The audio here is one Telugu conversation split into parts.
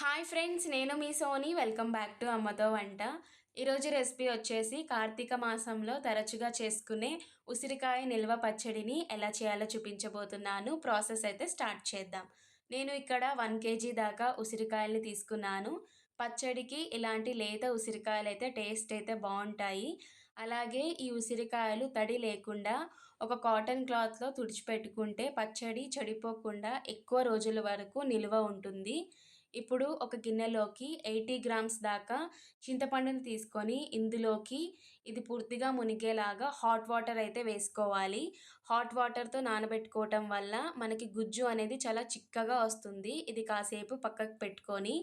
హాయ్ ఫ్రెండ్స్ నేను మీ సోనీ. వెల్కమ్ బ్యాక్ టు అమ్మతో వంట. ఈరోజు రెసిపీ వచ్చేసి కార్తీక మాసంలో తరచుగా చేసుకునే ఉసిరికాయ నిల్వ పచ్చడిని ఎలా చేయాలో చూపించబోతున్నాను. ప్రాసెస్ అయితే స్టార్ట్ చేద్దాం. నేను ఇక్కడ వన్ కేజీ దాకా ఉసిరికాయల్ని తీసుకున్నాను. పచ్చడికి ఇలాంటి లేత ఉసిరికాయలు అయితే టేస్ట్ అయితే బాగుంటాయి. అలాగే ఈ ఉసిరికాయలు తడి లేకుండా ఒక కాటన్ క్లాత్లో తుడిచిపెట్టుకుంటే పచ్చడి చెడిపోకుండా ఎక్కువ రోజుల వరకు నిల్వ ఉంటుంది. ఇప్పుడు ఒక గిన్నెలోకి ఎయిటీ గ్రామ్స్ దాకా చింతపండుని తీసుకొని ఇందులోకి ఇది పూర్తిగా మునిగేలాగా హాట్ వాటర్ అయితే వేసుకోవాలి. హాట్ వాటర్తో నానబెట్టుకోవటం వల్ల మనకి గుజ్జు అనేది చాలా చిక్కగా వస్తుంది. ఇది కాసేపు పక్కకు పెట్టుకొని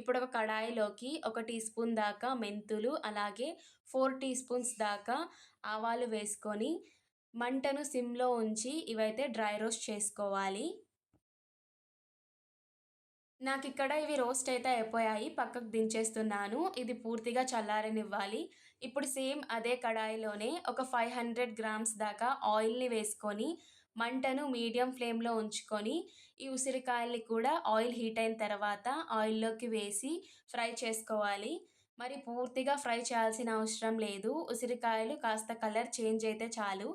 ఇప్పుడు ఒక కడాయిలోకి ఒక టీ స్పూన్ దాకా మెంతులు అలాగే ఫోర్ టీ స్పూన్స్ దాకా ఆవాలు వేసుకొని మంటను సిమ్లో ఉంచి ఇవైతే డ్రై రోస్ట్ చేసుకోవాలి. నాకు ఇక్కడ ఇవి రోస్ట్ అయితే అయిపోయాయి పక్కకు దించేస్తున్నాను. ఇది పూర్తిగా చల్లారనివ్వాలి. ఇప్పుడు సేమ్ అదే కడాయిలోనే ఒక ఫైవ్ హండ్రెడ్ గ్రామ్స్ దాకా ఆయిల్ని వేసుకొని మంటను మీడియం ఫ్లేమ్లో ఉంచుకొని ఈ ఉసిరికాయల్ని కూడా ఆయిల్ హీట్ అయిన తర్వాత ఆయిల్లోకి వేసి ఫ్రై చేసుకోవాలి. మరి పూర్తిగా ఫ్రై చేయాల్సిన అవసరం లేదు. ఉసిరికాయలు కాస్త కలర్ చేంజ్ అయితే చాలు.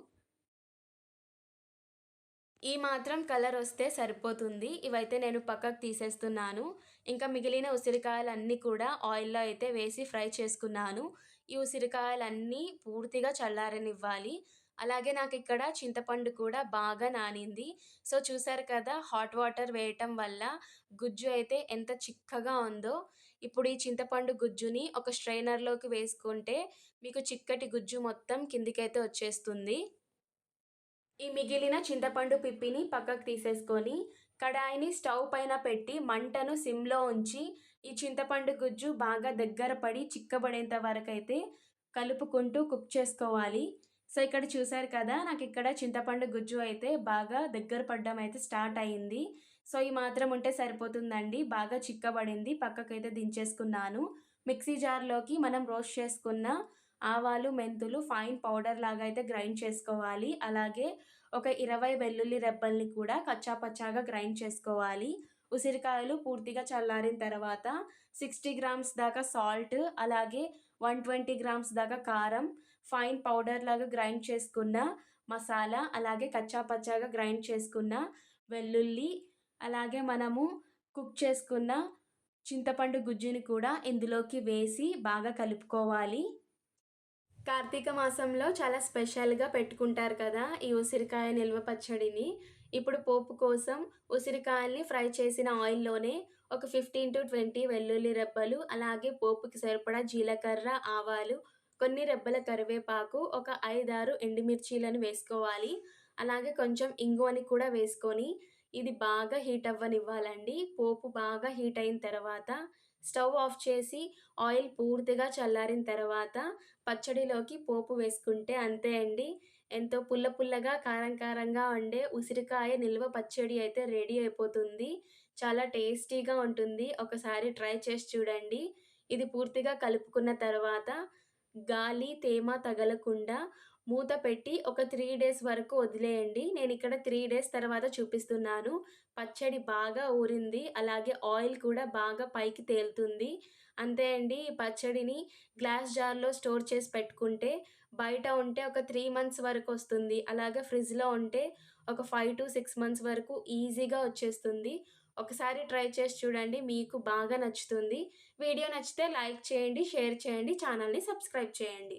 ఈ మాత్రం కలర్ వస్తే సరిపోతుంది. ఇవైతే నేను పక్కకు తీసేస్తున్నాను. ఇంకా మిగిలిన ఉసిరికాయలన్నీ కూడా ఆయిల్లో అయితే వేసి ఫ్రై చేసుకున్నాను. ఈ ఉసిరికాయలన్నీ పూర్తిగా చల్లారనివ్వాలి. అలాగే నాకు ఇక్కడ చింతపండు కూడా బాగా నానింది. సో చూసారు కదా హాట్ వాటర్ వేయటం వల్ల గుజ్జు అయితే ఎంత చిక్కగా ఉందో. ఇప్పుడు ఈ చింతపండు గుజ్జుని ఒక స్ట్రైనర్లోకి వేసుకుంటే మీకు చిక్కటి గుజ్జు మొత్తం కిందికైతే వచ్చేస్తుంది. ఈ మిగిలిన చింతపండు పిప్పిని పక్కకు తీసేసుకొని కడాయిని స్టవ్ పైన పెట్టి మంటను సిమ్లో ఉంచి ఈ చింతపండు గుజ్జు బాగా దగ్గర పడి చిక్కబడేంత వరకు అయితే కలుపుకుంటూ కుక్ చేసుకోవాలి. సో ఇక్కడ చూసారు కదా నాకు ఇక్కడ చింతపండు గుజ్జు అయితే బాగా దగ్గర పడడం అయితే స్టార్ట్ అయ్యింది సో ఈ మాత్రం ఉంటే సరిపోతుందండి. బాగా చిక్కబడింది. పక్కకైతే దించేసుకున్నాను. మిక్సీ జార్లోకి మనం రోస్ట్ చేసుకున్న ఆవాలు మెంతులు ఫైన్ పౌడర్ లాగా అయితే గ్రైండ్ చేసుకోవాలి. అలాగే ఒక ఇరవై వెల్లుల్లి రెబ్బల్ని కూడా కచ్చాపచ్చాగా గ్రైండ్ చేసుకోవాలి. ఉసిరికాయలు పూర్తిగా చల్లారిన తర్వాత సిక్స్టీ గ్రామ్స్ దాకా సాల్ట్ అలాగే వన్ ట్వంటీ గ్రామ్స్ దాకా కారం ఫైన్ పౌడర్ లాగా గ్రైండ్ చేసుకున్న మసాలా అలాగే కచ్చాపచ్చాగా గ్రైండ్ చేసుకున్న వెల్లుల్లి అలాగే మనము కుక్ చేసుకున్న చింతపండు గుజ్జుని కూడా ఇందులోకి వేసి బాగా కలుపుకోవాలి. కార్తీక మాసంలో చాలా స్పెషల్గా పెట్టుకుంటారు కదా ఈ ఉసిరికాయ నిల్వ పచ్చడిని. ఇప్పుడు పోపు కోసం ఉసిరికాయల్ని ఫ్రై చేసిన ఆయిల్లోనే ఒక ఫిఫ్టీన్ టు ట్వంటీ వెల్లుల్లి రెబ్బలు అలాగే పోపుకి సరిపడా జీలకర్ర ఆవాలు కొన్ని రెబ్బల కరివేపాకు ఒక ఐదారు ఎండుమిర్చీలను వేసుకోవాలి. అలాగే కొంచెం ఇంగువని కూడా వేసుకొని ఇది బాగా హీట్ అవ్వనివ్వాలండి. పోపు బాగా హీట్ అయిన తర్వాత స్టవ్ ఆఫ్ చేసి ఆయిల్ పూర్తిగా చల్లారిన తర్వాత పచ్చడిలోకి పోపు వేసుకుంటే అంతే అండి. ఎంతో పుల్ల పుల్లగా కారం కారంగా ఉండే ఉసిరికాయ నిల్వ పచ్చడి అయితే రెడీ అయిపోతుంది. చాలా టేస్టీగా ఉంటుంది. ఒకసారి ట్రై చేసి చూడండి. ఇది పూర్తిగా కలుపుకున్న తర్వాత గాలి తేమ తగలకుండా మూత పెట్టి ఒక త్రీ డేస్ వరకు వదిలేయండి. నేను ఇక్కడ త్రీ డేస్ తర్వాత చూపిస్తున్నాను. పచ్చడి బాగా ఊరింది. అలాగే ఆయిల్ కూడా బాగా పైకి తేలుతుంది. అంతే అండి ఈ పచ్చడిని గ్లాస్ జార్లో స్టోర్ చేసి పెట్టుకుంటే బయట ఉంటే ఒక త్రీ మంత్స్ వరకు వస్తుంది. అలాగే ఫ్రిడ్జ్లో ఉంటే ఒక ఫైవ్ టు సిక్స్ మంత్స్ వరకు ఈజీగా వచ్చేస్తుంది. ఒకసారి ట్రై చేసి చూడండి మీకు బాగా నచ్చుతుంది. వీడియో నచ్చితే లైక్ చేయండి షేర్ చేయండి ఛానల్ని సబ్స్క్రైబ్ చేయండి.